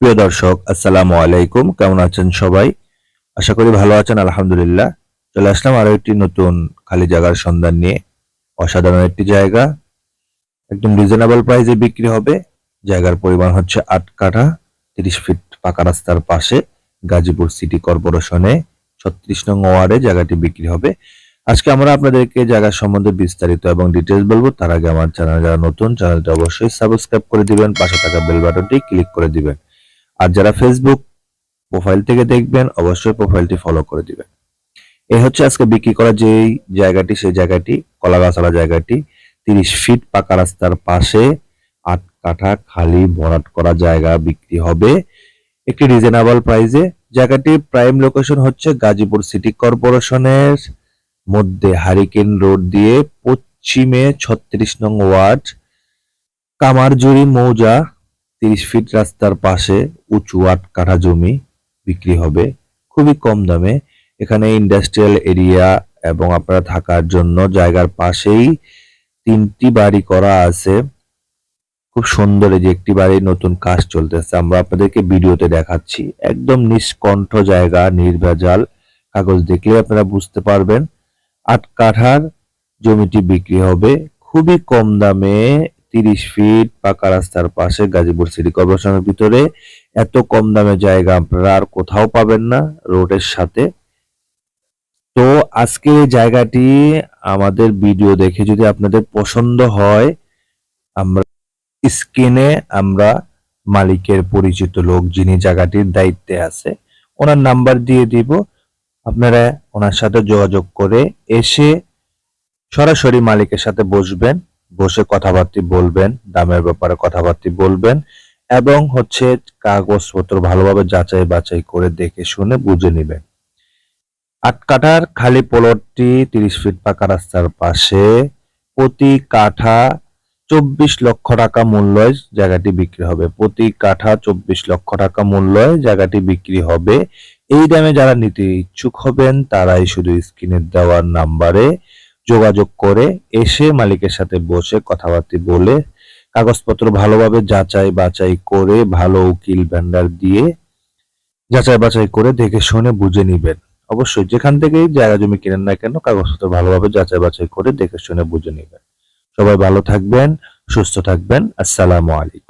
প্রিয় দর্শক, আসসালামু আলাইকুম। কেমন আছেন সবাই? আশা করি ভালো আছেন, আলহামদুলিল্লাহ। চলে আসলাম আরও একটি নতুন খালি জায়গার সন্ধান নিয়ে। অসাধারণ একটি জায়গা। একদম রিজনেবল প্রাইসে বিক্রি হবে। জায়গার পরিমাণ হচ্ছে আট কাঠা, তিরিশ ফিট পাকা রাস্তার পাশে, গাজীপুর সিটি কর্পোরেশনে ছত্রিশ নং ওয়ার্ডে জায়গাটি বিক্রি হবে। আজকে আমরা আপনাদেরকে জায়গার সম্বন্ধে বিস্তারিত এবং ডিটেলস বলব। তার আগে আমার চ্যানেল, যারা নতুন, চ্যানেলটি অবশ্যই সাবস্ক্রাইব করে দিবেন। পাশে থাকা বেল বাটনটি ক্লিক করে দিবেন। আর যারা ফেসবুক প্রোফাইল থেকে দেখবেন, অবশ্যই প্রোফাইলটি ফলো করে দিবেন। এই হচ্ছে আজকে বিক্রি করা যেই জায়গাটি, সেই জায়গাটি কলাগাছালা জায়গাটি। তিরিশ ফিট পাকা রাস্তার পাশে আট কাঠা খালি ভরাট করা জায়গা বিক্রি হবে। একটি রিজনেবল প্রাইসে জায়গাটির প্রাইম লোকেশন হচ্ছে গাজীপুর সিটি কর্পোরেশনের মধ্যে হারিকেন রোড দিয়ে পশ্চিমে ছত্রিশ নং ওয়ার্ড কামারজুরি মৌজা তিরিশ ফিট রাস্তার পাশে উঁচু আট কাঠা জমি বিক্রি হবে। খুবই কম দামে। এখানে ইন্ডাস্ট্রিয়াল এরিয়া এবং আপনারা থাকার জন্য জায়গার পাশেই তিনটি বাড়ি করা আছে। খুব সুন্দর যে একটি বাড়ির নতুন কাজ চলতেছে। আমরা আপনাদেরকে ভিডিওতে দেখাচ্ছি। একদম নিষ্কণ্ঠ জায়গা, নির্ভেজাল। কাগজ দেখলে আপনারা বুঝতে পারবেন। আট কাঠার জমিটি বিক্রি হবে। খুবই কম দামে তিরিশ ফিট পাকা রাস্তার পাশে গাজীপুর সিটি কর্পোরেশনের ভিতরে। এত কম দামে জায়গা আপনারা আর কোথাও পাবেন না রোডের সাথে। তো আজকে জায়গাটি আমাদের ভিডিও দেখে যদি আপনাদের পছন্দ হয়, আমরা স্ক্রিনে আমরা মালিকের পরিচিত লোক যিনি জায়গাটির দায়িত্বে আছে, ওনার নাম্বার দিয়ে দিব। আপনারা ওনার সাথে যোগাযোগ করে এসে সরাসরি মালিকের সাথে বসবেন। বসে কথাবার্তা বলবেন, দামের ব্যাপারে কথাবার্তা বলবেন এবং হচ্ছে কাগজপত্র ভালোভাবে যাচাই বাছাই করে দেখে শুনে বুঝে নেবেন। আট কাঠার খালি প্লটটি তিরিশ ফিট পাকা রাস্তার পাশে, প্রতি কাঠা চব্বিশ লক্ষ টাকা মূল্যে জায়গাটি বিক্রি হবে। প্রতি কাঠা চব্বিশ লক্ষ টাকা মূল্যে জায়গাটি বিক্রি হবে। এই দামে যারা নিতে ইচ্ছুক হবেন, তারাই শুধু স্ক্রিনের দেওয়ার নাম্বারে যোগাযোগ করে এসে মালিকের সাথে বসে কথাবার্তা বলে কাগজপত্র ভালোভাবে যাচাই বাছাই করে ভালো উকিল ভেন্ডার দিয়ে যাচাই বাছাই করে দেখে শুনে বুঝে নিবেন। অবশ্যই যেখান থেকেই জায়গা জমি কিনেন না কেন কাগজপত্র ভালোভাবে যাচাই বাছাই করে দেখে শুনে বুঝে নিবেন। সবাই ভালো থাকবেন, সুস্থ থাকবেন। আসসালামু আলাইকুম।